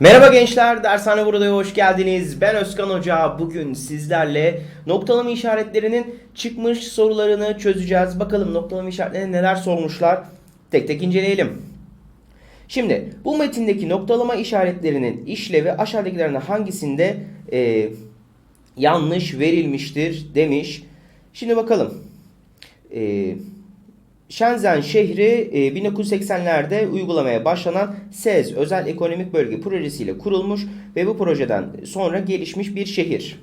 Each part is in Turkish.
Merhaba gençler, Dershane Burada'ya hoş geldiniz. Ben Özkan Hoca. Bugün sizlerle noktalama işaretlerinin çıkmış sorularını çözeceğiz. Bakalım noktalama işaretlerine neler sormuşlar. Tek tek inceleyelim. Şimdi bu metindeki noktalama işaretlerinin işlevi aşağıdakilerden hangisinde e, yanlış verilmiştir demiş. Şimdi bakalım. Eee Shenzhen şehri e, 1980'lerde uygulamaya başlanan SEZ Özel Ekonomik Bölge projesiyle kurulmuş ve bu projeden sonra gelişmiş bir şehir.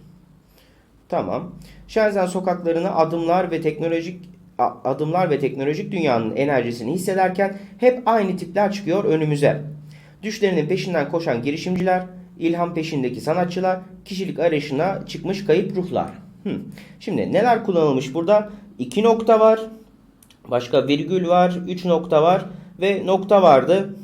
Tamam. Shenzhen sokaklarını adımlar ve teknolojik adımlar ve teknolojik dünyanın enerjisini hissederken hep aynı tipler çıkıyor önümüze. Düşlerinin peşinden koşan girişimciler, ilham peşindeki sanatçılar, kişilik arayışına çıkmış kayıp ruhlar. Hı. Şimdi neler kullanılmış burada? İki nokta var. Başka virgül var, 3 nokta var ve nokta vardı.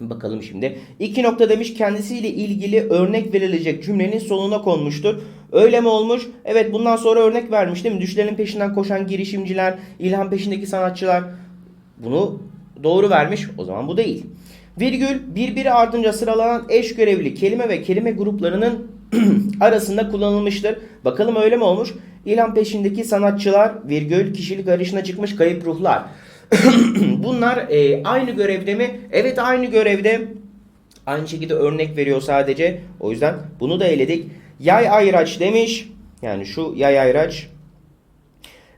Bakalım şimdi. İki nokta demiş kendisiyle ilgili örnek verilecek cümlenin sonuna konmuştur. Öyle mi olmuş? Evet bundan sonra örnek vermiş değil mi? Düşlerin peşinden koşan girişimciler, ilham peşindeki sanatçılar. Bunu doğru vermiş. O zaman bu değil. Virgül birbiri ardınca sıralanan eş görevli kelime ve kelime gruplarının arasında kullanılmıştır. Bakalım öyle mi olmuş? İlham peşindeki sanatçılar, virgül, kişilik arayışına çıkmış kayıp ruhlar. Bunlar e, aynı görevde mi? Evet aynı görevde. Aynı şekilde örnek veriyor sadece. O yüzden bunu da eledik. Yay ayraç demiş. Yani şu yay ayraç.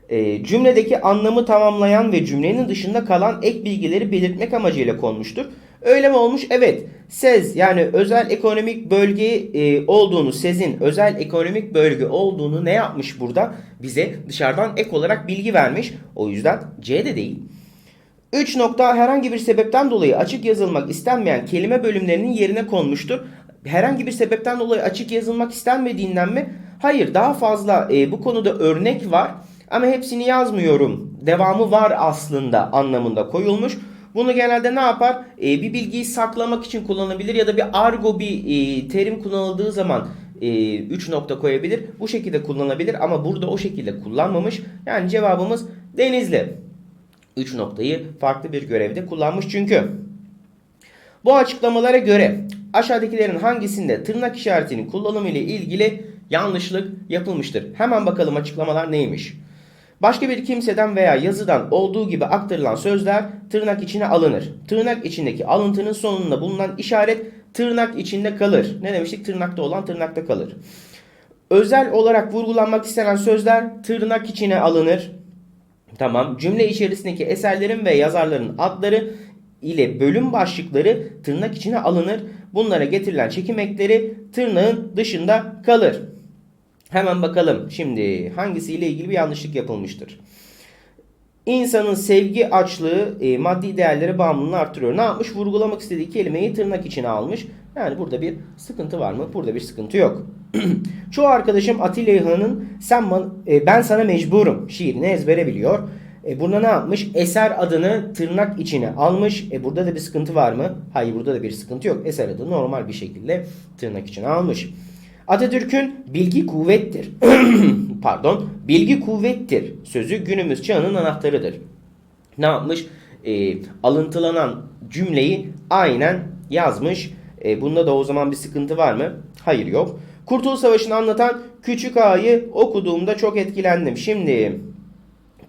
E, cümledeki anlamı tamamlayan ve cümlenin dışında kalan ek bilgileri belirtmek amacıyla konmuştur. Öyle mi olmuş? Evet. SEZ yani özel ekonomik bölge e, olduğunu, SEZ'in özel ekonomik bölge olduğunu ne yapmış burada? Bize dışarıdan ek olarak bilgi vermiş. O yüzden C de değil. 3 nokta herhangi bir sebepten dolayı açık yazılmak istenmeyen kelime bölümlerinin yerine konmuştur. Herhangi bir sebepten dolayı açık yazılmak istenmediğinden mi? Hayır daha fazla e, bu konuda örnek var ama hepsini yazmıyorum. Devamı var aslında anlamında koyulmuş. Bunu genelde ne yapar? E, bir bilgiyi saklamak için kullanabilir ya da bir argo bir e, terim kullanıldığı zaman 3 nokta koyabilir. Bu şekilde kullanabilir ama burada o şekilde kullanmamış. Yani cevabımız Denizli. 3 noktayı farklı bir görevde kullanmış çünkü. Bu açıklamalara göre aşağıdakilerin hangisinde tırnak işaretinin kullanımı ile ilgili yanlışlık yapılmıştır? Hemen bakalım açıklamalar neymiş? Başka bir kimseden veya yazıdan olduğu gibi aktarılan sözler tırnak içine alınır. Tırnak içindeki alıntının sonunda bulunan işaret tırnak içinde kalır. Ne demiştik? Tırnakta olan tırnakta kalır. Özel olarak vurgulanmak istenen sözler tırnak içine alınır. Tamam. Cümle içerisindeki eserlerin ve yazarların adları ile bölüm başlıkları tırnak içine alınır. Bunlara getirilen çekim ekleri tırnağın dışında kalır. Hemen bakalım şimdi hangisiyle ilgili bir yanlışlık yapılmıştır. İnsanın sevgi açlığı e, maddi değerlere bağımlılığını artırıyor. Ne yapmış? Vurgulamak istediği kelimeyi tırnak içine almış. Yani burada bir sıkıntı var mı? Burada bir sıkıntı yok. Çoğu arkadaşım Atilla İlhan'ın sen man- e, ben sana mecburum şiirini ezbere biliyor. E, burada ne yapmış? Eser adını tırnak içine almış. E, burada da bir sıkıntı var mı? Hayır burada da bir sıkıntı yok. Eser adını normal bir şekilde tırnak içine almış. Atatürk'ün bilgi kuvvettir. Pardon, bilgi kuvvettir sözü günümüz çağının anahtarıdır. Ne yapmış? E, alıntılanan cümleyi aynen yazmış. E, bunda da o zaman bir sıkıntı var mı? Hayır yok. Kurtuluş Savaşı'nı anlatan Küçük Ağa'yı okuduğumda çok etkilendim. Şimdi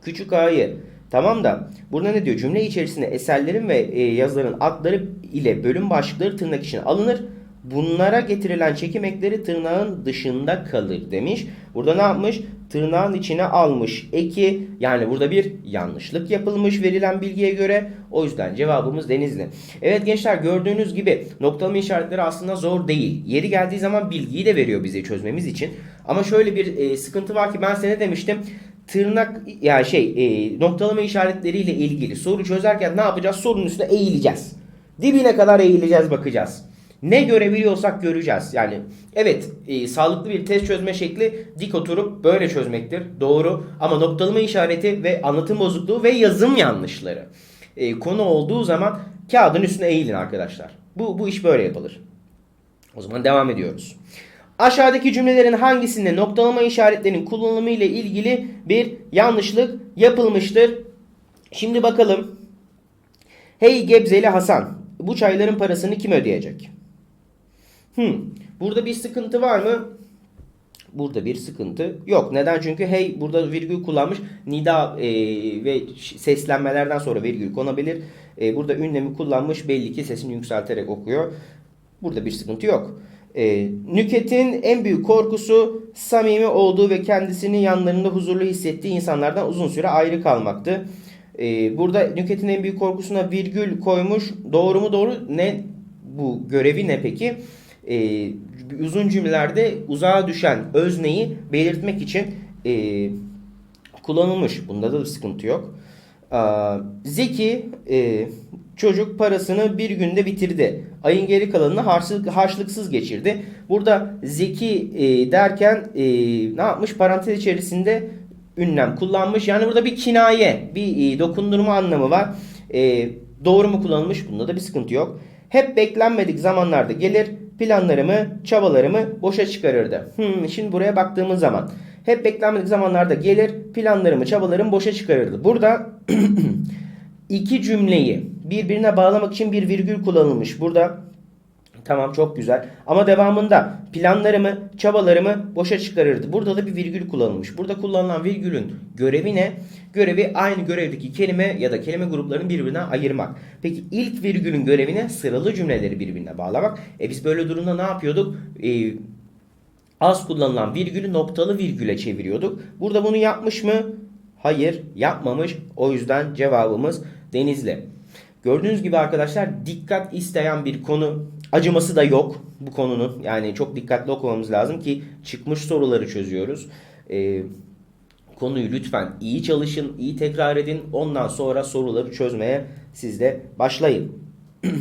Küçük A'yı tamam da burada ne diyor? Cümle içerisinde eserlerin ve e, yazıların adları ile bölüm başlıkları tırnak içine alınır. Bunlara getirilen çekim ekleri tırnağın dışında kalır demiş. Burada ne yapmış? Tırnağın içine almış eki yani burada bir yanlışlık yapılmış verilen bilgiye göre. O yüzden cevabımız Denizli. Evet gençler gördüğünüz gibi noktalama işaretleri aslında zor değil. Yeri geldiği zaman bilgiyi de veriyor bize çözmemiz için. Ama şöyle bir e, sıkıntı var ki ben sana demiştim tırnak ya yani şey e, noktalama işaretleriyle ilgili soru çözerken ne yapacağız? Sorunun üstüne eğileceğiz. Dibine kadar eğileceğiz bakacağız. Ne görebiliyorsak göreceğiz. Yani evet e, sağlıklı bir test çözme şekli dik oturup böyle çözmektir. Doğru ama noktalama işareti ve anlatım bozukluğu ve yazım yanlışları e, konu olduğu zaman kağıdın üstüne eğilin arkadaşlar. Bu, bu iş böyle yapılır. O zaman devam ediyoruz. Aşağıdaki cümlelerin hangisinde noktalama işaretlerinin kullanımı ile ilgili bir yanlışlık yapılmıştır? Şimdi bakalım. Hey Gebzeli Hasan, bu çayların parasını kim ödeyecek? Hmm. Burada bir sıkıntı var mı? Burada bir sıkıntı yok. Neden? Çünkü hey burada virgül kullanmış. Nida e, ve seslenmelerden sonra virgül konabilir. E, burada ünlemi kullanmış. Belli ki sesini yükselterek okuyor. Burada bir sıkıntı yok. E, Nüket'in en büyük korkusu samimi olduğu ve kendisini yanlarında huzurlu hissettiği insanlardan uzun süre ayrı kalmaktı. E, burada Nüket'in en büyük korkusuna virgül koymuş. Doğru mu doğru? Ne bu görevi ne peki? E, uzun cümlelerde uzağa düşen özneyi belirtmek için e, kullanılmış. Bunda da bir sıkıntı yok. Aa, Zeki e, çocuk parasını bir günde bitirdi. Ayın geri kalanını harçlık, harçlıksız geçirdi. Burada Zeki e, derken e, ne yapmış? Parantez içerisinde ünlem kullanmış. Yani burada bir kinaye, bir e, dokundurma anlamı var. E, doğru mu kullanılmış? Bunda da bir sıkıntı yok. Hep beklenmedik zamanlarda gelir, planlarımı, çabalarımı boşa çıkarırdı. Hmm, şimdi buraya baktığımız zaman hep beklenmedik zamanlarda gelir, planlarımı, çabalarımı boşa çıkarırdı. Burada iki cümleyi birbirine bağlamak için bir virgül kullanılmış. Burada tamam çok güzel ama devamında planlarımı, çabalarımı boşa çıkarırdı. Burada da bir virgül kullanılmış. Burada kullanılan virgülün görevi ne? Görevi aynı görevdeki kelime ya da kelime gruplarını birbirine ayırmak. Peki ilk virgülün görevi ne? Sıralı cümleleri birbirine bağlamak. E biz böyle durumda ne yapıyorduk? E, az kullanılan virgülü noktalı virgüle çeviriyorduk. Burada bunu yapmış mı? Hayır, yapmamış. O yüzden cevabımız Denizli. Gördüğünüz gibi arkadaşlar dikkat isteyen bir konu. Acıması da yok bu konunun. Yani çok dikkatli okumamız lazım ki çıkmış soruları çözüyoruz. Ee, konuyu lütfen iyi çalışın, iyi tekrar edin. Ondan sonra soruları çözmeye siz de başlayın.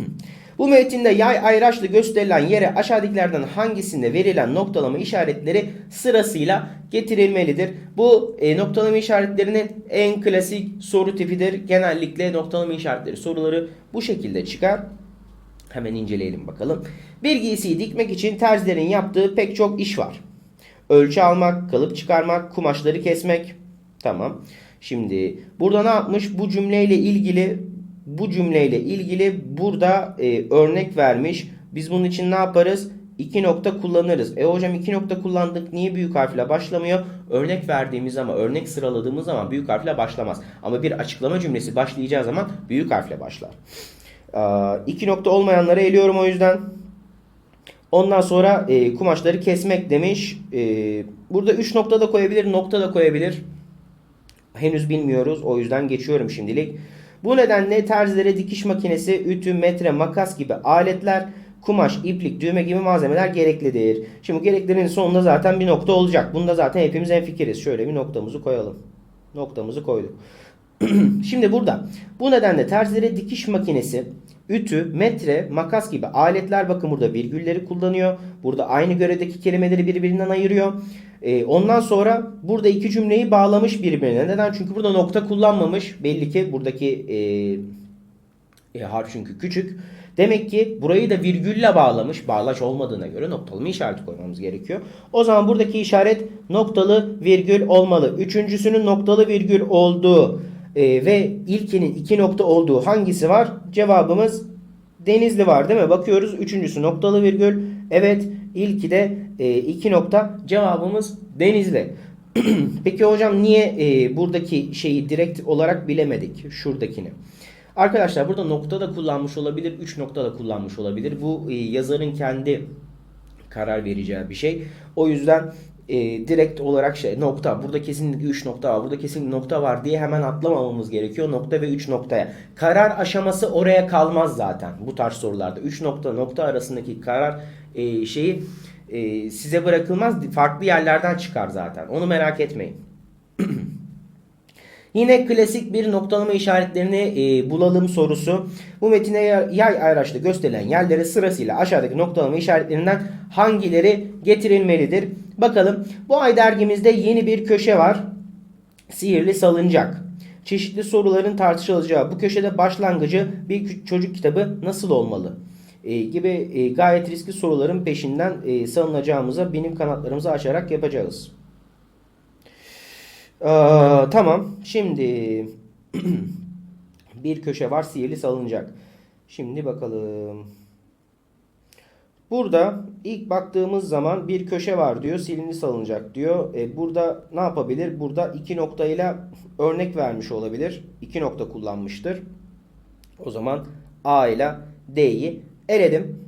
Bu metinde yay ayraçlı gösterilen yere aşağıdakilerden hangisinde verilen noktalama işaretleri sırasıyla getirilmelidir. Bu e, noktalama işaretlerinin en klasik soru tipidir. Genellikle noktalama işaretleri soruları bu şekilde çıkar. Hemen inceleyelim bakalım. Bir giysiyi dikmek için terzilerin yaptığı pek çok iş var. Ölçü almak, kalıp çıkarmak, kumaşları kesmek. Tamam. Şimdi burada ne yapmış? Bu cümleyle ilgili bu cümleyle ilgili burada e, örnek vermiş. Biz bunun için ne yaparız? İki nokta kullanırız. E hocam iki nokta kullandık. Niye büyük harfle başlamıyor? Örnek verdiğimiz zaman, örnek sıraladığımız zaman büyük harfle başlamaz. Ama bir açıklama cümlesi başlayacağı zaman büyük harfle başlar. Aa, iki nokta olmayanları eliyorum o yüzden. Ondan sonra e, kumaşları kesmek demiş. E, burada 3 nokta da koyabilir, nokta da koyabilir. Henüz bilmiyoruz. O yüzden geçiyorum şimdilik. Bu nedenle terzilere dikiş makinesi, ütü, metre, makas gibi aletler, kumaş, iplik, düğme gibi malzemeler gereklidir. Şimdi gereklerin sonunda zaten bir nokta olacak. Bunda zaten hepimiz hemfikiriz. Şöyle bir noktamızı koyalım. Noktamızı koyduk. Şimdi burada bu nedenle terzilere dikiş makinesi, ütü, metre, makas gibi aletler bakın burada virgülleri kullanıyor. Burada aynı görevdeki kelimeleri birbirinden ayırıyor. Ee, ondan sonra burada iki cümleyi bağlamış birbirine. Neden? Çünkü burada nokta kullanmamış. Belli ki buradaki e, e, harf çünkü küçük. Demek ki burayı da virgülle bağlamış. Bağlaç olmadığına göre noktalama işareti koymamız gerekiyor. O zaman buradaki işaret noktalı virgül olmalı. Üçüncüsünün noktalı virgül olduğu e, ve ilkinin iki nokta olduğu hangisi var? Cevabımız Denizli var değil mi? Bakıyoruz. Üçüncüsü noktalı virgül. Evet. İlki de e, iki nokta. Cevabımız Denizli. Peki hocam niye e, buradaki şeyi direkt olarak bilemedik? Şuradakini. Arkadaşlar burada nokta da kullanmış olabilir. Üç nokta da kullanmış olabilir. Bu e, yazarın kendi karar vereceği bir şey. O yüzden e, direkt olarak şey nokta burada kesinlikle 3 nokta var burada kesinlikle nokta var diye hemen atlamamamız gerekiyor nokta ve 3 noktaya. Karar aşaması oraya kalmaz zaten bu tarz sorularda. 3 nokta nokta arasındaki karar e, şeyi e, size bırakılmaz farklı yerlerden çıkar zaten onu merak etmeyin. Yine klasik bir noktalama işaretlerini e, bulalım sorusu. Bu metine yay ayraçlı gösterilen yerlere sırasıyla aşağıdaki noktalama işaretlerinden hangileri getirilmelidir? Bakalım bu ay dergimizde yeni bir köşe var. Sihirli salıncak. Çeşitli soruların tartışılacağı bu köşede başlangıcı bir çocuk kitabı nasıl olmalı? E, gibi e, gayet riskli soruların peşinden e, salınacağımıza bilim kanatlarımızı açarak yapacağız. Ee, tamam. Şimdi bir köşe var sihirli salınacak. Şimdi bakalım. Burada ilk baktığımız zaman bir köşe var diyor. Silindi salınacak diyor. E, burada ne yapabilir? Burada iki noktayla örnek vermiş olabilir. İki nokta kullanmıştır. O zaman A ile D'yi eledim.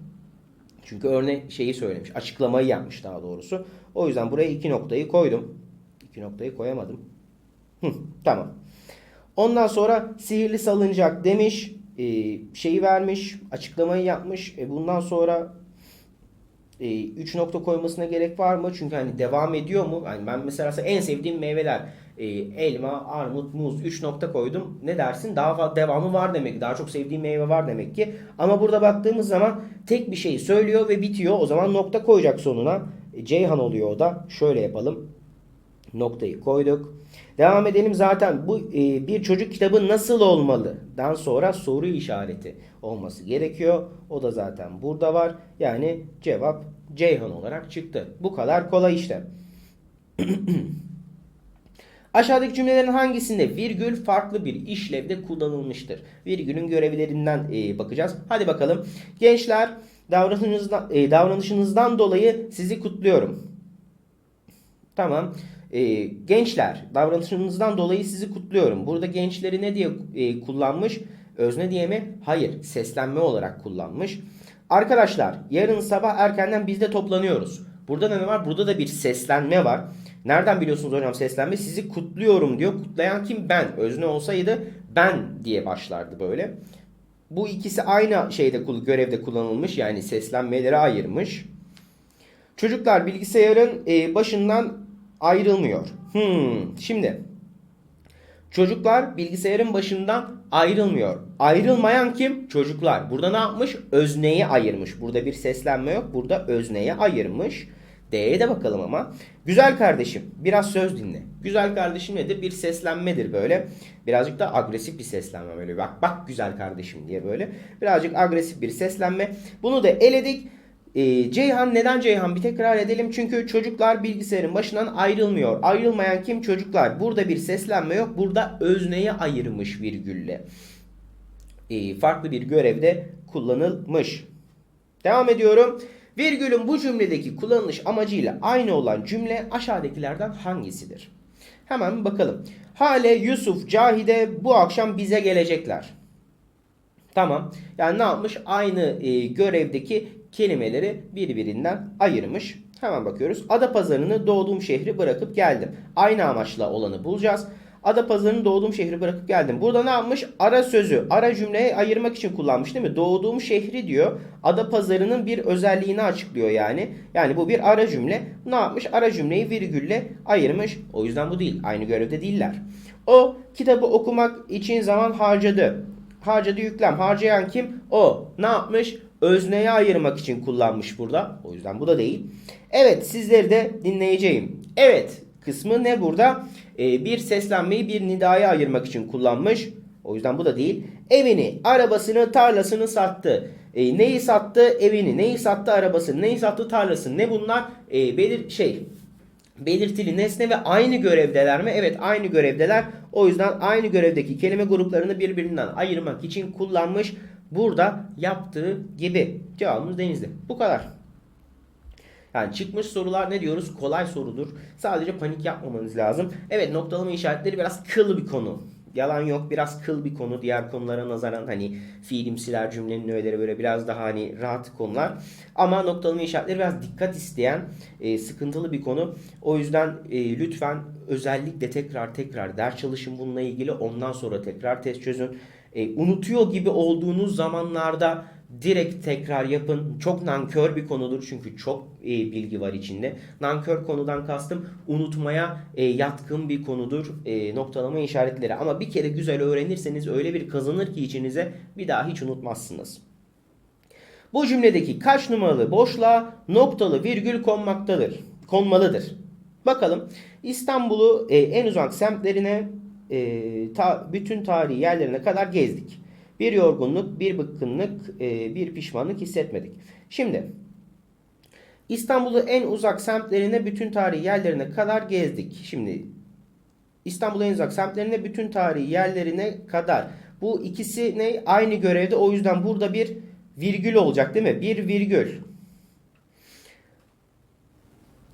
Çünkü örnek şeyi söylemiş. Açıklamayı yapmış daha doğrusu. O yüzden buraya iki noktayı koydum. İki noktayı koyamadım. Hı, tamam. Ondan sonra sihirli salıncak demiş. E, şeyi vermiş. Açıklamayı yapmış. E, bundan sonra 3 nokta koymasına gerek var mı? Çünkü hani devam ediyor mu? Hani ben mesela en sevdiğim meyveler e, elma, armut, muz 3 nokta koydum. Ne dersin? Daha fazla devamı var demek. Daha çok sevdiğim meyve var demek ki. Ama burada baktığımız zaman tek bir şeyi söylüyor ve bitiyor. O zaman nokta koyacak sonuna. E, Ceyhan oluyor o da. Şöyle yapalım. Noktayı koyduk. Devam edelim zaten bu e, bir çocuk kitabı nasıl olmalı? Dan sonra soru işareti olması gerekiyor. O da zaten burada var. Yani cevap Ceyhan olarak çıktı. Bu kadar kolay işte. Aşağıdaki cümlelerin hangisinde virgül farklı bir işlevde kullanılmıştır? Virgülün görevlerinden e, bakacağız. Hadi bakalım. Gençler davranışınızdan, e, davranışınızdan dolayı sizi kutluyorum. Tamam. E, gençler davranışınızdan dolayı sizi kutluyorum. Burada gençleri ne diye e, kullanmış? Özne diye mi? Hayır. Seslenme olarak kullanmış. Arkadaşlar yarın sabah erkenden biz de toplanıyoruz. Burada ne var? Burada da bir seslenme var. Nereden biliyorsunuz hocam seslenme? Sizi kutluyorum diyor. Kutlayan kim? Ben. Özne olsaydı ben diye başlardı böyle. Bu ikisi aynı şeyde görevde kullanılmış. Yani seslenmeleri ayırmış. Çocuklar bilgisayarın e, başından ayrılmıyor. Hmm, şimdi çocuklar bilgisayarın başından ayrılmıyor. Ayrılmayan kim? Çocuklar. Burada ne yapmış? Özneyi ayırmış. Burada bir seslenme yok. Burada özneyi ayırmış. D'ye de bakalım ama. Güzel kardeşim biraz söz dinle. Güzel kardeşim nedir? Bir seslenmedir böyle. Birazcık da agresif bir seslenme böyle. Bak bak güzel kardeşim diye böyle. Birazcık agresif bir seslenme. Bunu da eledik. Ee, Ceyhan neden Ceyhan? Bir tekrar edelim. Çünkü çocuklar bilgisayarın başından ayrılmıyor. Ayrılmayan kim? Çocuklar. Burada bir seslenme yok. Burada özneyi ayırmış virgülle. Ee, farklı bir görevde kullanılmış. Devam ediyorum. Virgülün bu cümledeki kullanılış amacıyla aynı olan cümle aşağıdakilerden hangisidir? Hemen bakalım. Hale, Yusuf, Cahide bu akşam bize gelecekler. Tamam. Yani ne yapmış? Aynı e, görevdeki kelimeleri birbirinden ayırmış. Hemen bakıyoruz. Ada pazarını doğduğum şehri bırakıp geldim. Aynı amaçla olanı bulacağız. Ada pazarını doğduğum şehri bırakıp geldim. Burada ne yapmış? Ara sözü, ara cümleyi ayırmak için kullanmış değil mi? Doğduğum şehri diyor. Ada pazarının bir özelliğini açıklıyor yani. Yani bu bir ara cümle. Ne yapmış? Ara cümleyi virgülle ayırmış. O yüzden bu değil. Aynı görevde değiller. O kitabı okumak için zaman harcadı. Harcadı yüklem. Harcayan kim? O. Ne yapmış? Özneye ayırmak için kullanmış burada. O yüzden bu da değil. Evet sizleri de dinleyeceğim. Evet kısmı ne burada? Ee, bir seslenmeyi bir nidaya ayırmak için kullanmış. O yüzden bu da değil. Evini, arabasını, tarlasını sattı. E, neyi sattı? Evini. Neyi sattı? Arabasını. Neyi sattı? Tarlasını. Ne bunlar? E, belir şey belirtili nesne ve aynı görevdeler mi? Evet aynı görevdeler. O yüzden aynı görevdeki kelime gruplarını birbirinden ayırmak için kullanmış. Burada yaptığı gibi. Cevabımız Denizli. Bu kadar. Yani çıkmış sorular ne diyoruz? Kolay sorudur. Sadece panik yapmamanız lazım. Evet noktalama işaretleri biraz kıl bir konu. Yalan yok biraz kıl bir konu diğer konulara nazaran hani fiilimsiler cümlenin öğeleri böyle biraz daha hani rahat konular. Ama noktalama işaretleri biraz dikkat isteyen e, sıkıntılı bir konu. O yüzden e, lütfen özellikle tekrar tekrar ders çalışın bununla ilgili ondan sonra tekrar test çözün. E, unutuyor gibi olduğunuz zamanlarda direkt tekrar yapın. Çok nankör bir konudur çünkü çok e, bilgi var içinde. Nankör konudan kastım unutmaya e, yatkın bir konudur e, noktalama işaretleri. Ama bir kere güzel öğrenirseniz öyle bir kazanır ki içinize bir daha hiç unutmazsınız. Bu cümledeki kaç numaralı boşluğa noktalı virgül konmaktadır? Konmalıdır. Bakalım İstanbul'u e, en uzak semtlerine e, ta, bütün tarihi yerlerine kadar gezdik. Bir yorgunluk, bir bıkkınlık, e, bir pişmanlık hissetmedik. Şimdi İstanbul'u en uzak semtlerine bütün tarihi yerlerine kadar gezdik. Şimdi İstanbul'un en uzak semtlerine bütün tarihi yerlerine kadar. Bu ikisi ne? Aynı görevde. O yüzden burada bir virgül olacak değil mi? Bir virgül.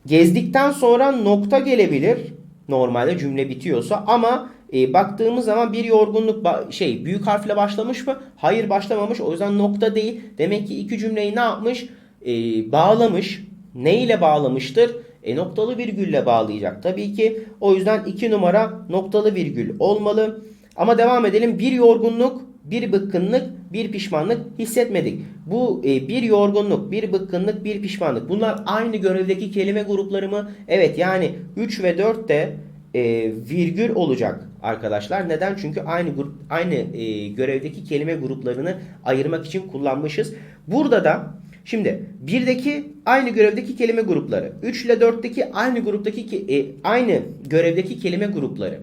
gezdikten sonra nokta gelebilir. Normalde cümle bitiyorsa ama e, baktığımız zaman bir yorgunluk şey büyük harfle başlamış mı? Hayır başlamamış. O yüzden nokta değil. Demek ki iki cümleyi ne yapmış? E, bağlamış. Ne ile bağlamıştır? E, noktalı virgülle bağlayacak tabii ki. O yüzden iki numara noktalı virgül olmalı. Ama devam edelim. Bir yorgunluk, bir bıkkınlık, bir pişmanlık hissetmedik. Bu e, bir yorgunluk, bir bıkkınlık, bir pişmanlık. Bunlar aynı görevdeki kelime grupları mı? Evet yani 3 ve 4 de e, virgül olacak arkadaşlar. Neden? Çünkü aynı grup aynı e, görevdeki kelime gruplarını ayırmak için kullanmışız. Burada da şimdi birdeki aynı görevdeki kelime grupları, 3 ile 4'teki aynı gruptaki ki- e, aynı görevdeki kelime grupları.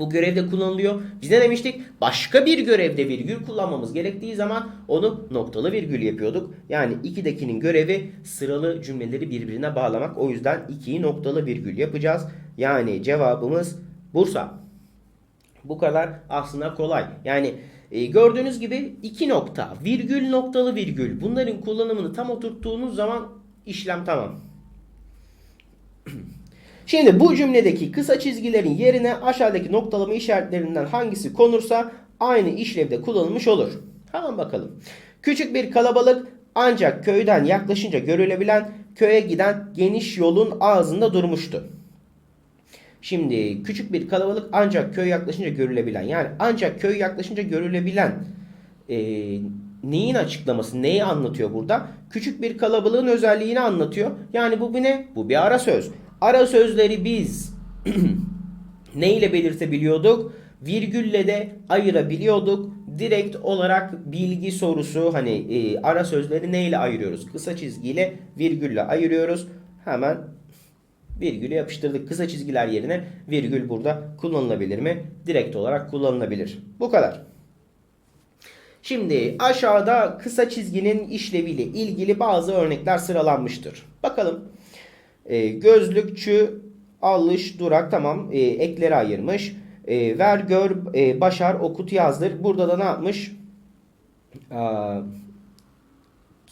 Bu görevde kullanılıyor. Biz ne demiştik? Başka bir görevde virgül kullanmamız gerektiği zaman onu noktalı virgül yapıyorduk. Yani 2'dekinin görevi sıralı cümleleri birbirine bağlamak. O yüzden 2'yi noktalı virgül yapacağız. Yani cevabımız Bursa. Bu kadar aslında kolay. Yani e, gördüğünüz gibi iki nokta, virgül noktalı virgül. Bunların kullanımını tam oturttuğunuz zaman işlem tamam. Şimdi bu cümledeki kısa çizgilerin yerine aşağıdaki noktalama işaretlerinden hangisi konursa aynı işlevde kullanılmış olur. Hemen bakalım. Küçük bir kalabalık ancak köyden yaklaşınca görülebilen köye giden geniş yolun ağzında durmuştu. Şimdi küçük bir kalabalık ancak köy yaklaşınca görülebilen yani ancak köy yaklaşınca görülebilen e, neyin açıklaması neyi anlatıyor burada? Küçük bir kalabalığın özelliğini anlatıyor. Yani bu bir ne? Bu bir ara söz. Ara sözleri biz ne ile belirtebiliyorduk? Virgülle de ayırabiliyorduk. Direkt olarak bilgi sorusu hani e, ara sözleri neyle ayırıyoruz? Kısa çizgiyle virgülle ayırıyoruz. Hemen virgülü yapıştırdık. Kısa çizgiler yerine virgül burada kullanılabilir mi? Direkt olarak kullanılabilir. Bu kadar. Şimdi aşağıda kısa çizginin işleviyle ilgili bazı örnekler sıralanmıştır. Bakalım. E, gözlükçü, alış, durak tamam e, ekleri ayırmış. E, ver, gör, e, başar, okut, yazdır. Burada da ne yapmış? Aa,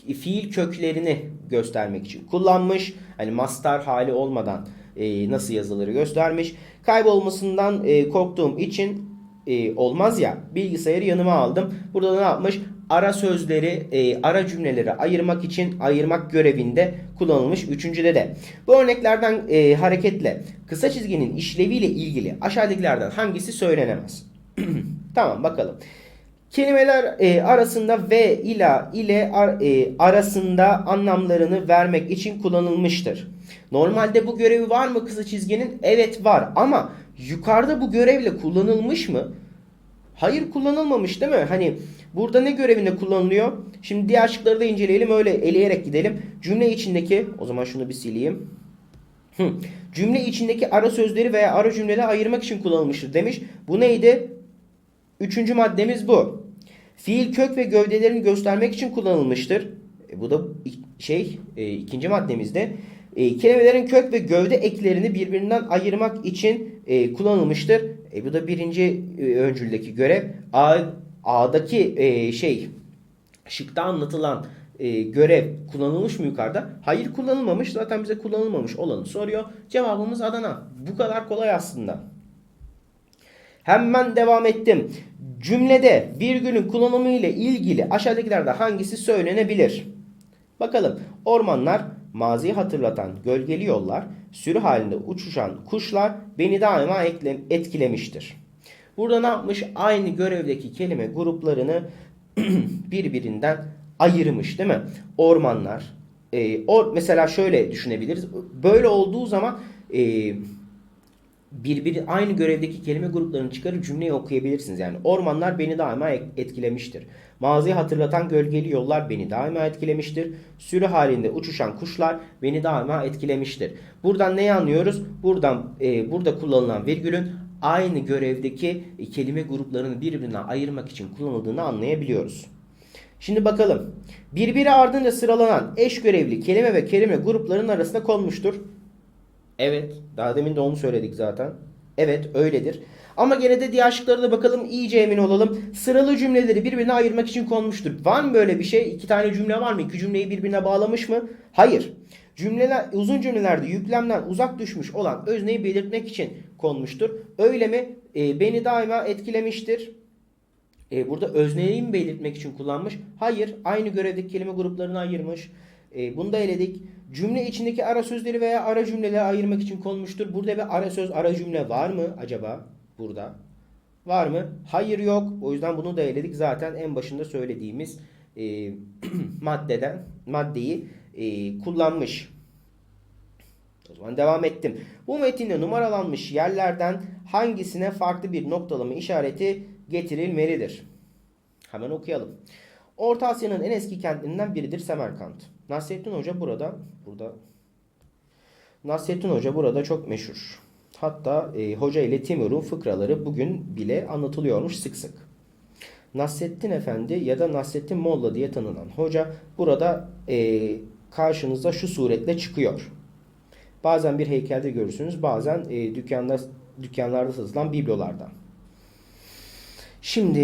fiil köklerini göstermek için kullanmış. Hani mastar hali olmadan e, nasıl yazılır göstermiş. Kaybolmasından e, korktuğum için e, olmaz ya bilgisayarı yanıma aldım. Burada da ne yapmış? Ara sözleri, e, ara cümleleri ayırmak için ayırmak görevinde kullanılmış. Üçüncüde de. Bu örneklerden e, hareketle kısa çizginin işleviyle ilgili aşağıdakilerden hangisi söylenemez? tamam bakalım. Kelimeler e, arasında ve ila ile ar- e, arasında anlamlarını vermek için kullanılmıştır. Normalde bu görevi var mı kısa çizginin? Evet var ama yukarıda bu görevle kullanılmış mı? Hayır kullanılmamış değil mi? Hani burada ne görevinde kullanılıyor? Şimdi diğer şıkları da inceleyelim öyle eleyerek gidelim. Cümle içindeki o zaman şunu bir sileyim. Hı. Cümle içindeki ara sözleri veya ara cümleleri ayırmak için kullanılmıştır demiş. Bu neydi? Üçüncü maddemiz bu. Fiil kök ve gövdelerini göstermek için kullanılmıştır. E, bu da şey e, ikinci maddemizde. E, kelimelerin kök ve gövde eklerini birbirinden ayırmak için e, kullanılmıştır. E, bu da birinci e, öncüldeki görev. A, A'daki e, şey şıkta anlatılan e, görev kullanılmış mı yukarıda? Hayır kullanılmamış. Zaten bize kullanılmamış olanı soruyor. Cevabımız Adana. Bu kadar kolay aslında. Hemen devam ettim. Cümlede virgülün kullanımı ile ilgili aşağıdakilerden hangisi söylenebilir? Bakalım. Ormanlar, maziyi hatırlatan gölgeli yollar, sürü halinde uçuşan kuşlar beni daima etkilemiştir. Burada ne yapmış? Aynı görevdeki kelime gruplarını birbirinden ayırmış değil mi? Ormanlar, e, or, mesela şöyle düşünebiliriz. Böyle olduğu zaman e, birbiri aynı görevdeki kelime gruplarını çıkarıp cümleyi okuyabilirsiniz. Yani ormanlar beni daima et- etkilemiştir. Maziyi hatırlatan gölgeli yollar beni daima etkilemiştir. Sürü halinde uçuşan kuşlar beni daima etkilemiştir. Buradan neyi anlıyoruz? Buradan e, burada kullanılan virgülün aynı görevdeki e, kelime gruplarını birbirinden ayırmak için kullanıldığını anlayabiliyoruz. Şimdi bakalım. Birbiri ardınca sıralanan eş görevli kelime ve kelime gruplarının arasında konmuştur. Evet. Daha demin de onu söyledik zaten. Evet öyledir. Ama gene de diğer şıklara da bakalım iyice emin olalım. Sıralı cümleleri birbirine ayırmak için konmuştur. Var mı böyle bir şey? İki tane cümle var mı? İki cümleyi birbirine bağlamış mı? Hayır. Cümleler uzun cümlelerde yüklemden uzak düşmüş olan özneyi belirtmek için konmuştur. Öylemi e, beni daima etkilemiştir. E, burada özneyi mi belirtmek için kullanmış? Hayır. Aynı görevdeki kelime gruplarını ayırmış. E, bunu da eledik. Cümle içindeki ara sözleri veya ara cümleleri ayırmak için konmuştur. Burada bir ara söz, ara cümle var mı acaba? Burada. Var mı? Hayır yok. O yüzden bunu da eledik. Zaten en başında söylediğimiz e, maddeden maddeyi e, kullanmış. Zaman devam ettim. Bu metinde numaralanmış yerlerden hangisine farklı bir noktalama işareti getirilmelidir? Hemen okuyalım. Orta Asya'nın en eski kentlerinden biridir Semerkant. Nasrettin Hoca burada burada Nasrettin Hoca burada çok meşhur. Hatta e, Hoca ile Timur'un fıkraları bugün bile anlatılıyormuş sık sık. Nasrettin Efendi ya da Nasrettin Molla diye tanınan hoca burada e, karşınıza şu suretle çıkıyor. Bazen bir heykelde görürsünüz, bazen e, dükkanda dükkanlarda satılan biblolarda. Şimdi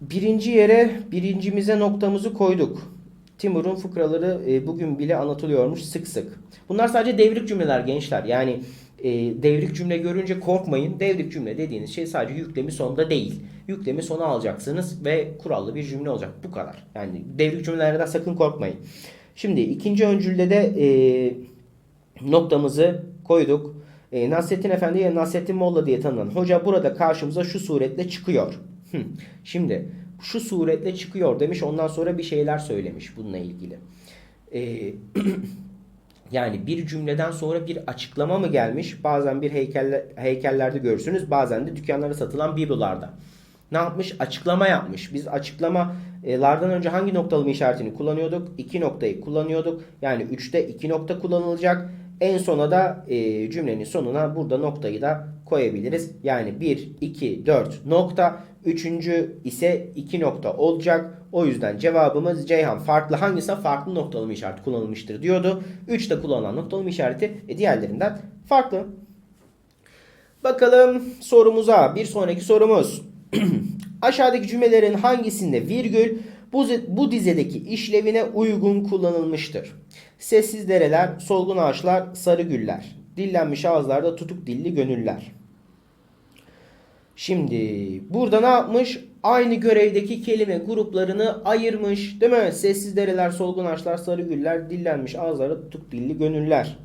birinci yere birincimize noktamızı koyduk. Timur'un fıkraları e, bugün bile anlatılıyormuş sık sık. Bunlar sadece devrik cümleler gençler. Yani e, devrik cümle görünce korkmayın. Devrik cümle dediğiniz şey sadece yüklemi sonunda değil. Yüklemi sona alacaksınız ve kurallı bir cümle olacak. Bu kadar. Yani devrik cümlelerden sakın korkmayın. Şimdi ikinci öncülde de e, noktamızı koyduk. E, Nasrettin Efendi ya Nasrettin Molla diye tanınan hoca burada karşımıza şu suretle çıkıyor. Şimdi şu suretle çıkıyor demiş ondan sonra bir şeyler söylemiş bununla ilgili. E, yani bir cümleden sonra bir açıklama mı gelmiş? Bazen bir heykeller, heykellerde görürsünüz bazen de dükkanlara satılan biblolarda. Ne yapmış? Açıklama yapmış. Biz açıklamalardan önce hangi noktalama işaretini kullanıyorduk? İki noktayı kullanıyorduk. Yani 3'te iki nokta kullanılacak. En sona da e, cümlenin sonuna burada noktayı da koyabiliriz. Yani 1, 2, 4 nokta. Üçüncü ise 2 nokta olacak. O yüzden cevabımız Ceyhan. Farklı hangisine farklı noktalama işareti kullanılmıştır diyordu. 3'te kullanılan noktalama işareti e, diğerlerinden farklı. Bakalım sorumuza. Bir sonraki sorumuz. Aşağıdaki cümlelerin hangisinde virgül bu, bu dizedeki işlevine uygun kullanılmıştır? Sessiz dereler, solgun ağaçlar, sarı güller. Dillenmiş ağızlarda tutuk dilli gönüller. Şimdi burada ne yapmış? Aynı görevdeki kelime gruplarını ayırmış. Değil mi? Sessiz dereler, solgun ağaçlar, sarı güller, dillenmiş ağızlarda tutuk dilli gönüller.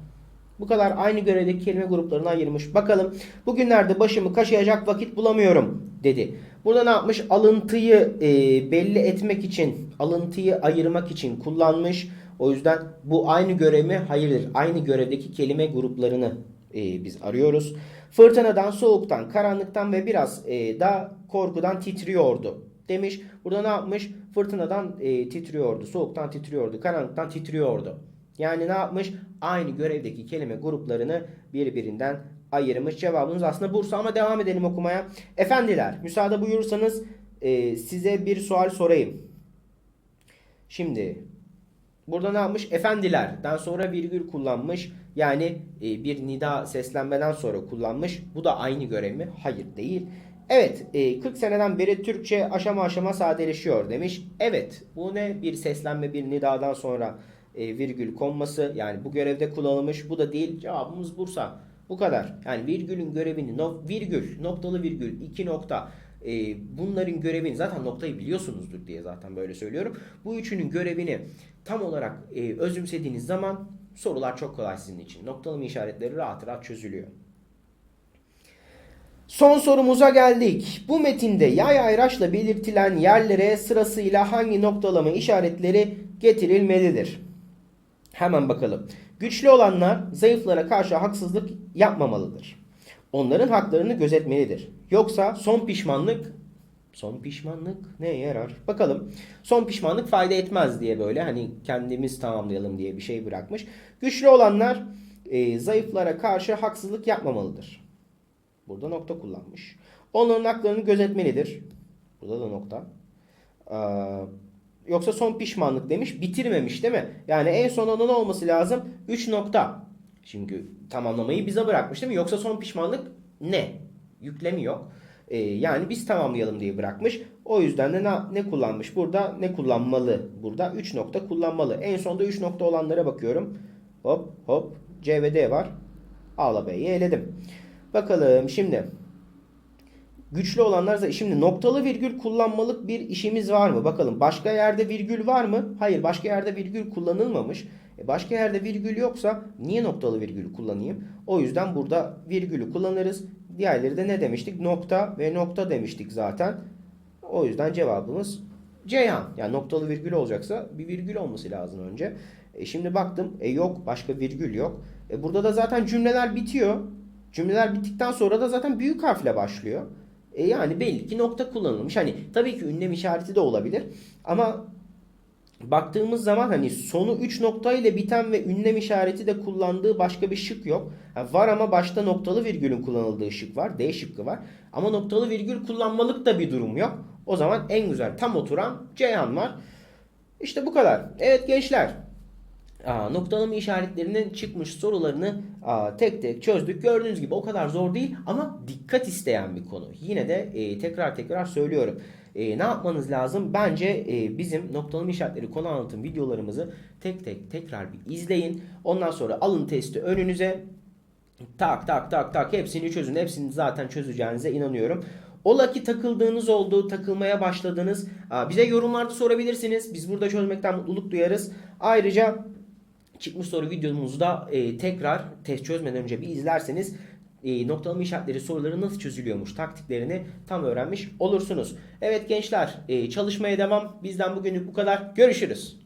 Bu kadar aynı görevdeki kelime gruplarını ayırmış. Bakalım bugünlerde başımı kaşıyacak vakit bulamıyorum dedi. Burada ne yapmış? Alıntıyı e, belli etmek için, alıntıyı ayırmak için kullanmış. O yüzden bu aynı görev mi? Hayırdır. Aynı görevdeki kelime gruplarını e, biz arıyoruz. Fırtınadan, soğuktan, karanlıktan ve biraz e, da korkudan titriyordu demiş. Burada ne yapmış? Fırtınadan e, titriyordu, soğuktan titriyordu, karanlıktan titriyordu. Yani ne yapmış? Aynı görevdeki kelime gruplarını birbirinden ayırmış. Cevabımız aslında Bursa ama devam edelim okumaya. Efendiler müsaade buyurursanız e, size bir sual sorayım. Şimdi burada ne yapmış? Efendilerden sonra virgül kullanmış. Yani e, bir nida seslenmeden sonra kullanmış. Bu da aynı görev mi? Hayır değil. Evet, e, 40 seneden beri Türkçe aşama aşama sadeleşiyor demiş. Evet, bu ne? Bir seslenme, bir nidadan sonra e, virgül konması. Yani bu görevde kullanılmış. Bu da değil. Cevabımız Bursa. Bu kadar. Yani virgülün görevini, no, virgül, noktalı virgül, iki nokta. E, bunların görevini zaten noktayı biliyorsunuzdur diye zaten böyle söylüyorum. Bu üçünün görevini tam olarak e, özümsediğiniz zaman sorular çok kolay sizin için. Noktalama işaretleri rahat rahat çözülüyor. Son sorumuza geldik. Bu metinde yay ayraçla belirtilen yerlere sırasıyla hangi noktalama işaretleri getirilmelidir? Hemen bakalım. Güçlü olanlar zayıflara karşı haksızlık yapmamalıdır. Onların haklarını gözetmelidir. Yoksa son pişmanlık son pişmanlık neye yarar? Bakalım. Son pişmanlık fayda etmez diye böyle hani kendimiz tamamlayalım diye bir şey bırakmış. Güçlü olanlar e, zayıflara karşı haksızlık yapmamalıdır. Burada nokta kullanmış. Onların haklarını gözetmelidir. Burada da nokta. Ee, Yoksa son pişmanlık demiş. Bitirmemiş değil mi? Yani en son onun olması lazım? 3 nokta. Çünkü tamamlamayı bize bırakmış değil mi? Yoksa son pişmanlık ne? Yüklemi yok. Ee, yani biz tamamlayalım diye bırakmış. O yüzden de ne, ne kullanmış burada? Ne kullanmalı burada? 3 nokta kullanmalı. En sonda 3 nokta olanlara bakıyorum. Hop hop. C ve D var. A'la B'yi eledim. Bakalım şimdi. Güçlü olanlar şimdi noktalı virgül kullanmalık bir işimiz var mı? Bakalım başka yerde virgül var mı? Hayır başka yerde virgül kullanılmamış. E başka yerde virgül yoksa niye noktalı virgül kullanayım? O yüzden burada virgülü kullanırız. Diğerleri de ne demiştik? Nokta ve nokta demiştik zaten. O yüzden cevabımız Ceyhan. Yani noktalı virgül olacaksa bir virgül olması lazım önce. E şimdi baktım e yok başka virgül yok. E burada da zaten cümleler bitiyor. Cümleler bittikten sonra da zaten büyük harfle başlıyor. E yani belli ki nokta kullanılmış. Hani tabii ki ünlem işareti de olabilir. Ama baktığımız zaman hani sonu 3 nokta ile biten ve ünlem işareti de kullandığı başka bir şık yok. Ha, var ama başta noktalı virgülün kullanıldığı şık var. D şıkkı var. Ama noktalı virgül kullanmalık da bir durum yok. O zaman en güzel tam oturan Ceyhan var. İşte bu kadar. Evet gençler. Aa, noktalama işaretlerinin çıkmış sorularını tek tek çözdük. Gördüğünüz gibi o kadar zor değil ama dikkat isteyen bir konu. Yine de e, tekrar tekrar söylüyorum. E, ne yapmanız lazım? Bence e, bizim noktalama işaretleri konu anlatım videolarımızı tek tek tekrar bir izleyin. Ondan sonra alın testi önünüze. Tak tak tak tak hepsini çözün. Hepsini zaten çözeceğinize inanıyorum. Ola ki takıldığınız oldu, takılmaya başladınız. Bize yorumlarda sorabilirsiniz. Biz burada çözmekten mutluluk duyarız. Ayrıca çıkmış soru videomuzu da e, tekrar test çözmeden önce bir izlerseniz e, noktalama işaretleri soruları nasıl çözülüyormuş taktiklerini tam öğrenmiş olursunuz. Evet gençler e, çalışmaya devam. Bizden bugünlük bu kadar. Görüşürüz.